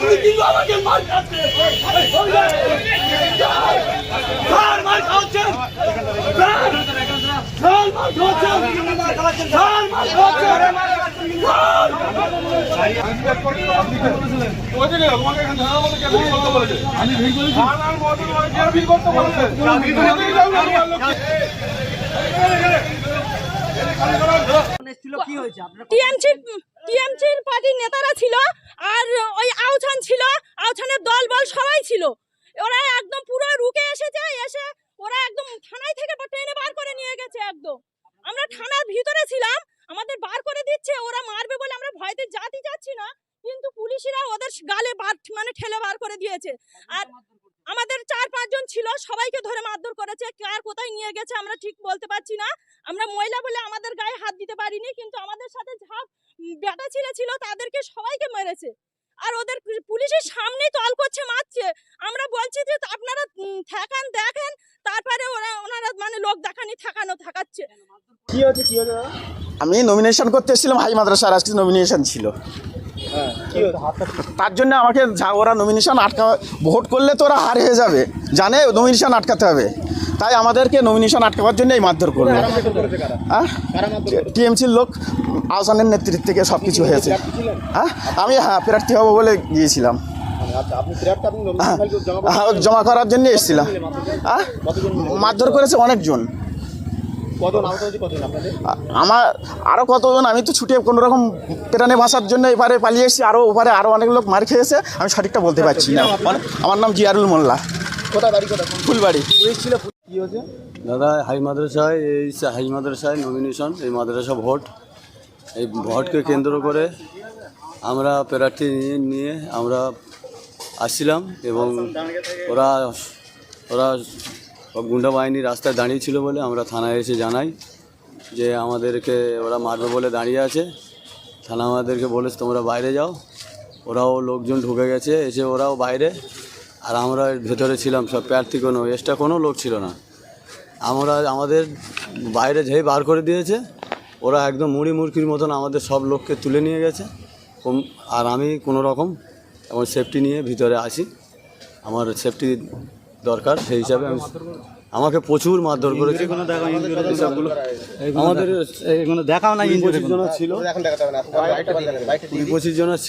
তুই কিন্তু আমাকে মার মার খাচ্ছেন মার খাচ্ছেন স্যার মার খাচ্ছেন টিএমসির টিএমসির পার্টির নেতারা ছিল আর ওই আউছান ছিল আউছানের দল বল সবাই ছিল। ওরা একদম পুরো রুকে এসেছে, এসে ওরা একদম থানায় থেকে ট্রেনে বার করে নিয়ে গেছে একদম। আমরা থানার ভিতরে ছিলাম, আমাদের বার করে দিচ্ছে, ওরা মারবে বলে আমরা ভয়তে জাতি যাচ্ছি না, কিন্তু পুলিশরা ওদের গালে বার মানে ঠেলে বার করে দিয়েছে। আর আমাদের চার পাঁচজন ছিল, সবাইকে ধরে মারধর করেছে, কার কোথায় নিয়ে গেছে আমরা ঠিক বলতে পারছি না। আমরা মহিলা বলে আমাদের গায়ে হাত দিতে পারিনি, কিন্তু আমাদের সাথে ঝাপ বেটা ছেলে ছিল তাদেরকে সবাইকে মেরেছে। আর ওদের পুলিশের সামনেই তল করছে মারছে আমরা বলছি যে আপনারা থাকান ঠেকান দেখেন। তারপরে ওরা ওনারা মানে লোক দেখানি থাকানো থাকাচ্ছে। আমি নমিনেশন করতে এসেছিলাম হাই মাদ্রাসার আজকে নমিনেশন ছিল। তার জন্য আমাকে ওরা নমিনেশন আটকা ভোট করলে তো ওরা হার হয়ে যাবে। জানে নমিনেশন আটকাতে হবে। তাই আমাদেরকে নমিনেশন আটকাবার জন্য এই মারধর করল টিএমসির লোক আহসানের নেতৃত্ব থেকে সব কিছু হয়েছে। হ্যাঁ? আমি হ্যাঁ প্রার্থী হব বলে গিয়েছিলাম। হ্যাঁ, জমা করার জন্য এসেছিলাম। হ্যাঁ? মারধর করেছে অনেকজন। আমার আরও কতজন? আমি তো ছুটে কোনো রকম প্রাণে বাঁচার জন্য এবারে পালিয়ে এসেছি। আরও ওপারে আরও অনেক লোক মার খেয়েছে। আমি সঠিকটা বলতে পারছি না। আমার নাম জিয়ারুল মোল্লা। ফুলবাড়ি। দাদা হাই মাদ্রাসায় এই হাই মাদ্রাসায় নমিনেশন এই মাদ্রাসা ভোট। এই ভোটকে কেন্দ্র করে আমরা প্রার্থী নিয়ে নিয়ে আমরা আসছিলাম এবং ওরা ওরা সব গুন্ডা বাহিনী রাস্তায় দাঁড়িয়ে ছিল বলে আমরা থানায় এসে জানাই যে আমাদেরকে ওরা মারবে বলে দাঁড়িয়ে আছে। থানা আমাদেরকে বলেছে, তোমরা বাইরে যাও। ওরাও লোকজন ঢুকে গেছে, এসে ওরাও বাইরে। আর আমরা ভেতরে ছিলাম, সব প্রার্থী কোনো, এক্সট্রা কোনো লোক ছিল না। আমরা, আমাদের বাইরে যেই বার করে দিয়েছে, ওরা একদম মুড়ি মুড়কির মতন আমাদের সব লোককে তুলে নিয়ে গেছে। আর আমি কোনো রকম আমার সেফটি নিয়ে ভিতরে আসি। আমার সেফটি দরকার সেই হিসাবে আমি আমাকে প্রচুর মারধর করেছে। আমাদের দেখাও না ছিল কুড়ি পঁচিশ জন ছিল।